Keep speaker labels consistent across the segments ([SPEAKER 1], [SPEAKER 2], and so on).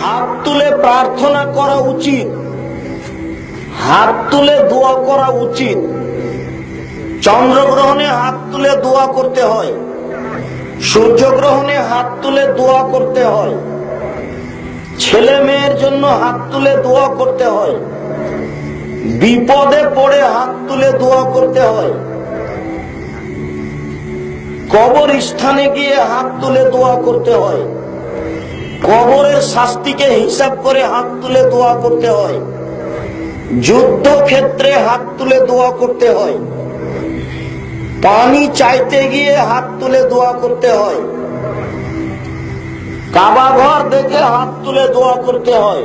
[SPEAKER 1] হাত তুলে প্রার্থনা করা উচিত। হাত তুলে দোয়া করা উচিত। চন্দ্রগ্রহণে হাত তুলে দোয়া করতে হয়। সূর্যগ্রহণে হাত তুলে দোয়া করতে হয়। ছেলে মেয়ের জন্য হাত তুলে দোয়া করতে হয়। বিপদে পড়ে হাত তুলে দোয়া করতে হয়। কবর স্থানে গিয়ে হাত তুলে দোয়া করতে হয়। কবরের শাস্তিকে হিসাব করে হাত তুলে দোয়া করতে হয়। যুদ্ধ ক্ষেত্রে হাত তুলে দোয়া করতে হয়। পানি চাইতে গিয়ে হাত তুলে দোয়া করতে হয়। কাবা ঘর দেখে হাত তুলে দোয়া করতে হয়।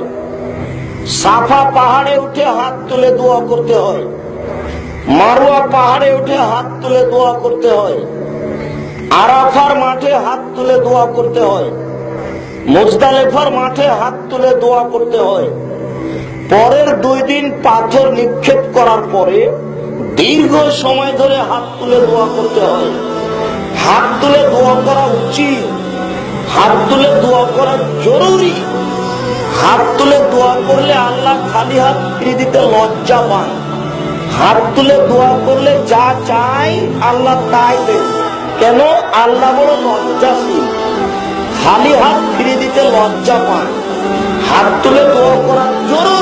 [SPEAKER 1] সাফা পাহাড়ে উঠে হাত তুলে দোয়া করতে হয়। মারুয়া পাহাড়ে উঠে হাত তুলে দোয়া করতে হয়। আরাফার মাঠে হাত তুলে দোয়া করতে হয়। মুজদালেফার মাঠে হাত তুলে দোয়া করতে হয়। পরের দুই দিন পাথর নিক্ষেপ করার পরে দীর্ঘ সময় ধরে হাত তুলে দোয়া করতে হয়। হাত তুলে দোয়া করা উচিত। হাত তুলে দোয়া করা জরুরি। হাত তুলে দোয়া করলে আল্লাহ খালি হাত ফিরে দিতে লজ্জা পান। হাত তুলে দোয়া করলে যা চাই আল্লাহ তাই দেন। কেন? আল্লাহ বড় লজ্জাশীল। খালি হাত ফিরে দিতে লজ্জা পায়। হাত তুলে দোয়া করার জরুরি।